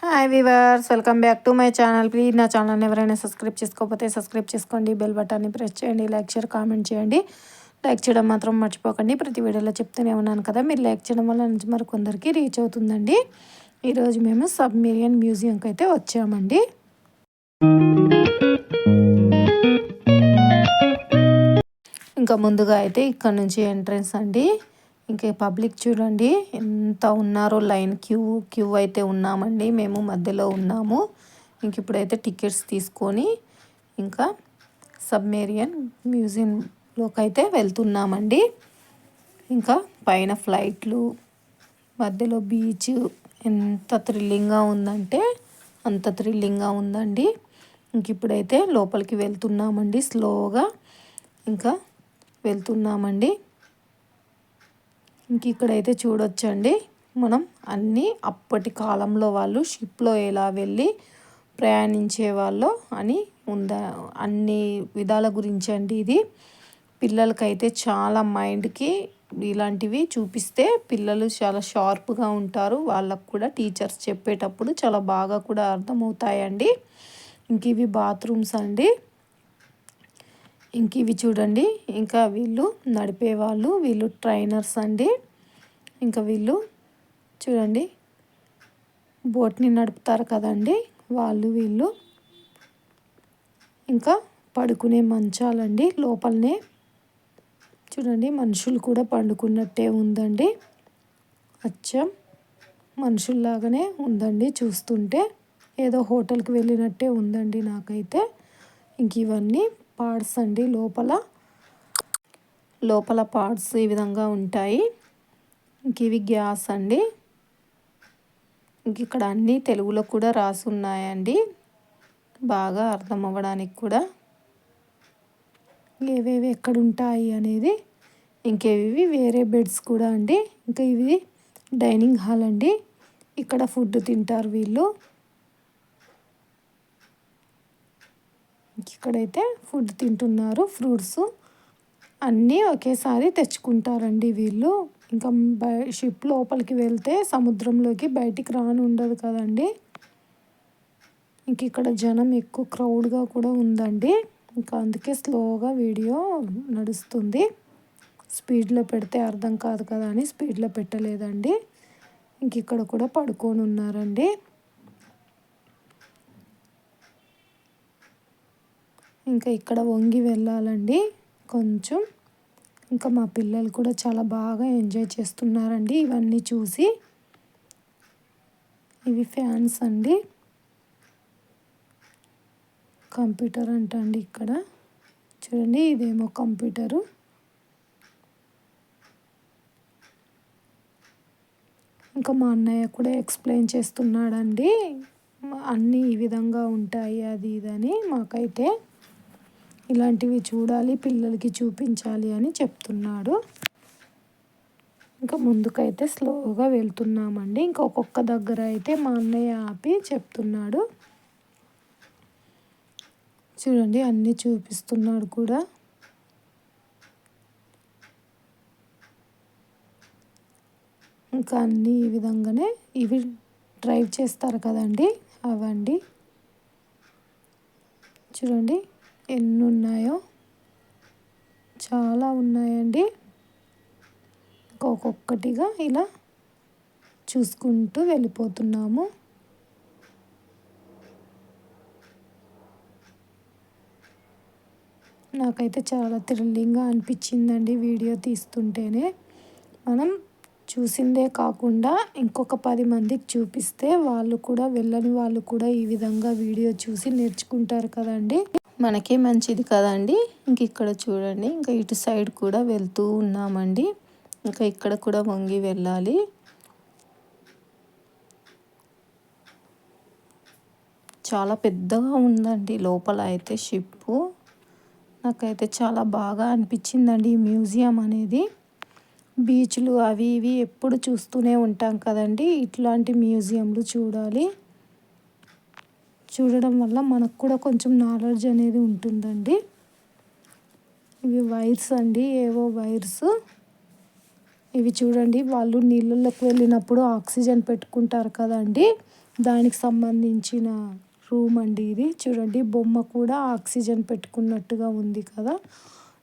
Hi viewers welcome back to my channel please నా ఛానల్ని ఎవరైనా సబ్స్క్రైబ్ చేసుకోకపోతే సబ్స్క్రైబ్ చేసుకోండి. బెల్ బటన్ని ప్రెస్ చేయండి. లైక్ షేర్ కామెంట్ చేయండి. లైక్ చేయడం మాత్రం మర్చిపోకండి. ప్రతి వీడియోలో చెప్తూనే ఉన్నాను కదా. మీరు లైక్ చేయడం వల్ల నుంచి మరి కొందరికి రీచ్ అవుతుందండి ఈరోజు మేము సబ్మెరియన్ మ్యూజియంకి అయితే వచ్చామండి. ఇంకా ముందుగా అయితే ఇక్కడ నుంచి ఎంట్రన్స్ అండి. ఇంకా పబ్లిక్ చూడండి ఎంత ఉన్నారో లైన్ క్యూ క్యూ అయితే ఉన్నామండి మేము మధ్యలో ఉన్నాము. ఇంక ఇప్పుడైతే టికెట్స్ తీసుకొని ఇంకా సబ్మేరియన్ మ్యూజియంలోకి అయితే వెళ్తున్నామండి. ఇంకా పైన ఫ్లైట్లు మధ్యలో బీచ్ ఎంత థ్రిల్లింగ్గా ఉందంటే అంత థ్రిల్లింగ్గా ఉందండి. ఇంక ఇప్పుడైతే లోపలికి వెళ్తున్నామండి స్లోగా ఇంకా వెళ్తున్నామండి. ఇంక ఇక్కడైతే చూడొచ్చండి. మనం అన్నీ అప్పటి కాలంలో వాళ్ళు షిప్లో ఎలా వెళ్ళి ప్రయాణించే వాళ్ళు అని ఉందా అన్ని విధాల గురించి అండి ఇది. పిల్లలకైతే చాలా మైండ్కి ఇలాంటివి చూపిస్తే పిల్లలు చాలా షార్ప్గా ఉంటారు. వాళ్ళకు కూడా టీచర్స్ చెప్పేటప్పుడు చాలా బాగా కూడా అర్థమవుతాయండి. ఇంక ఇవి బాత్రూమ్స్ అండి. ఇంక ఇవి చూడండి. ఇంకా వీళ్ళు నడిపే వాళ్ళు వీళ్ళు ట్రైనర్స్ అండి. ఇంకా వీళ్ళు చూడండి. బోట్ని నడుపుతారు కదండి. వాళ్ళు వీళ్ళు ఇంకా పడుకునే మంచాలండి లోపలనే. చూడండి మనుషులు కూడా పండుకున్నట్టే ఉందండి. అచ్చం. మనుషుల్లాగానే ఉందండి చూస్తుంటే. ఏదో హోటల్కి వెళ్ళినట్టే ఉందండి నాకైతే. ఇంక ఇవన్నీ పార్ట్స్ అండి లోపల. లోపల పార్ట్స్ ఈ విధంగా ఉంటాయి. ఇంక ఇవి గ్యాస్ అండి. ఇంక ఇక్కడ అన్నీ తెలుగులో కూడా రాసి ఉన్నాయండి. బాగా అర్థం అవ్వడానికి కూడా. ఏవేవి ఎక్కడ ఉంటాయి అనేది ఇంకేవి వేరే బెడ్స్ కూడా అండి. ఇంకా ఇవి డైనింగ్ హాల్ అండి. ఇక్కడ ఫుడ్ తింటారు వీళ్ళు. ఇక్కడైతే ఫుడ్ తింటున్నారు ఫ్రూట్స్ అన్నీ ఒకేసారి తెచ్చుకుంటారండి వీళ్ళు. ఇంకా బయ షిప్ లోపలికి వెళ్తే సముద్రంలోకి బయటికి రాను ఉండదు కదండి. ఇంక ఇక్కడ జనం ఎక్కువ క్రౌడ్గా కూడా ఉందండి. ఇంకా అందుకే స్లోగా వీడియో నడుస్తుంది. స్పీడ్లో పెడితే అర్థం కాదు కదా అని స్పీడ్లో పెట్టలేదండి. ఇంక ఇక్కడ కూడా పడుకొని ఉన్నారండి. ఇంకా ఇక్కడ వంగి వెళ్ళాలండి. కొంచెం ఇంకా మా పిల్లలు కూడా చాలా బాగా ఎంజాయ్ చేస్తున్నారండి ఇవన్నీ చూసి. ఇవి ఫ్యాన్స్ అండి. కంప్యూటర్ అంట అండి ఇక్కడ. చూడండి ఇదేమో కంప్యూటరు. ఇంకా మా అన్నయ్య కూడా ఎక్స్ప్లెయిన్ చేస్తున్నాడండి. అన్నీ ఈ విధంగా ఉంటాయి అది ఇదని మాకైతే. ఇలాంటివి చూడాలి పిల్లలకి చూపించాలి అని చెప్తున్నాడు. ఇంకా ముందుకైతే స్లోగా వెళ్తున్నామండి. ఇంకా ఒక్కొక్క దగ్గర అయితే మా అన్నయ్య ఆపి చెప్తున్నాడు. చూడండి అన్నీ చూపిస్తున్నాడు కూడా. ఇంకా అన్నీ ఈ విధంగానే ఇవి డ్రైవ్ చేస్తారు కదండి అవండి. చూడండి. ఎన్ని ఉన్నాయో చాలా ఉన్నాయండి. ఒక్కొక్కటిగా ఇలా చూసుకుంటూ వెళ్ళిపోతున్నాము. నాకైతే చాలా థ్రిల్లింగ్గా అనిపించిందండి వీడియో తీస్తుంటేనే. మనం చూసిందే కాకుండా ఇంకొక పది మందికి చూపిస్తే వాళ్ళు కూడా వెళ్ళని వాళ్ళు కూడా ఈ విధంగా వీడియో చూసి నేర్చుకుంటారు కదండి. మనకే మంచిది కదండి. ఇంక ఇక్కడ చూడండి ఇంకా ఇటు సైడ్ కూడా వెళ్తూ ఉన్నామండి. ఇంకా ఇక్కడ కూడా వంగి వెళ్ళాలి. చాలా పెద్దగా ఉందండి లోపల అయితే షిప్పు. నాకైతే చాలా బాగా అనిపించిందండి ఈ మ్యూజియం అనేది. బీచ్లు అవి ఇవి ఎప్పుడు చూస్తూనే ఉంటాం కదండి. ఇట్లాంటి మ్యూజియంలు చూడాలి. చూడడం వల్ల మనకు కూడా కొంచెం నాలెడ్జ్ అనేది ఉంటుందండి. ఇవి వైర్స్ అండి ఏవో వైర్స్. ఇవి చూడండి వాళ్ళు నీళ్ళలోకి వెళ్ళినప్పుడు ఆక్సిజన్ పెట్టుకుంటారు కదండి. దానికి సంబంధించిన రూమ్ అండి ఇది. చూడండి బొమ్మ కూడా ఆక్సిజన్ పెట్టుకున్నట్టుగా ఉంది కదా.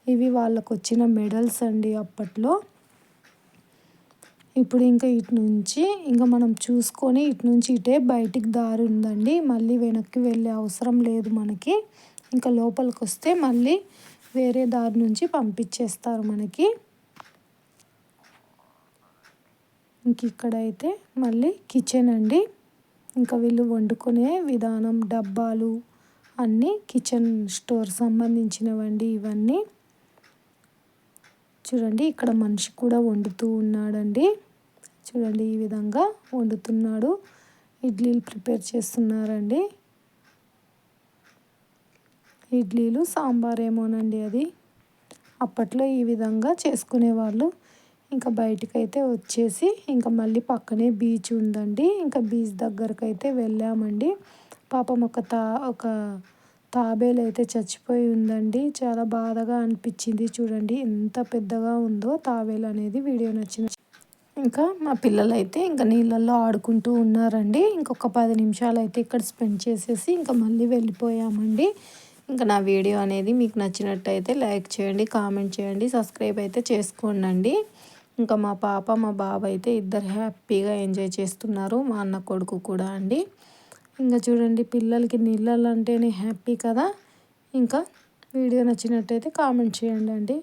ఇవి వాళ్ళకు వచ్చిన మెడల్స్ అండి అప్పట్లో. ఇప్పుడు ఇంకా ఇటు నుంచి ఇంకా మనం చూసుకొని ఇటు నుంచి ఇటే బయటికి దారి ఉందండి. మళ్ళీ వెనక్కి వెళ్ళే అవసరం లేదు మనకి. ఇంకా లోపలికి వస్తే మళ్ళీ వేరే దారి నుంచి పంపించేస్తారు మనకి. ఇంక ఇక్కడైతే మళ్ళీ కిచెన్ అండి. ఇంకా వీళ్ళు వండుకునే విధానం డబ్బాలు అన్నీ కిచెన్ స్టోర్ సంబంధించినవండి ఇవన్నీ. చూడండి ఇక్కడ మనిషి కూడా వండుతూ ఉన్నాడండి. చూడండి ఈ విధంగా వండుతున్నాడు. ఇడ్లీలు ప్రిపేర్ చేస్తున్నారండి. ఇడ్లీలు సాంబార్ ఏమోనండి అది. అప్పట్లో ఈ విధంగా చేసుకునేవాళ్ళు. ఇంకా బయటకైతే వచ్చేసి ఇంకా మళ్ళీ పక్కనే బీచ్ ఉందండి. ఇంకా బీచ్ దగ్గరకైతే వెళ్ళామండి. పాపం ఒక తా ఒక తాబేలు అయితే చచ్చిపోయి ఉందండి. చాలా బాధగా అనిపించింది చూడండి. ఎంత పెద్దగా ఉందో తాబేలు అనేది వీడియో నచ్చింది ఇంకా మా పిల్లలు అయితే ఇంకా నీళ్ళల్లో ఆడుకుంటూ ఉన్నారండి. ఇంకొక పది నిమిషాలు అయితే ఇక్కడ స్పెండ్ చేసేసి ఇంకా మళ్ళీ వెళ్ళిపోయామండి. ఇంకా నా వీడియో అనేది మీకు నచ్చినట్టయితే లైక్ చేయండి కామెంట్ చేయండి సబ్స్క్రైబ్ అయితే చేసుకోండి ఇంకా మా పాప మా బాబు అయితే ఇద్దరు హ్యాపీగా ఎంజాయ్ చేస్తున్నారు. మా అన్న కొడుకు కూడా అండి. ఇంకా చూడండి పిల్లలకి నీళ్ళలో అంటేనే హ్యాపీ కదా. ఇంకా వీడియో నచ్చినట్టయితే కామెంట్ చేయండి అండి.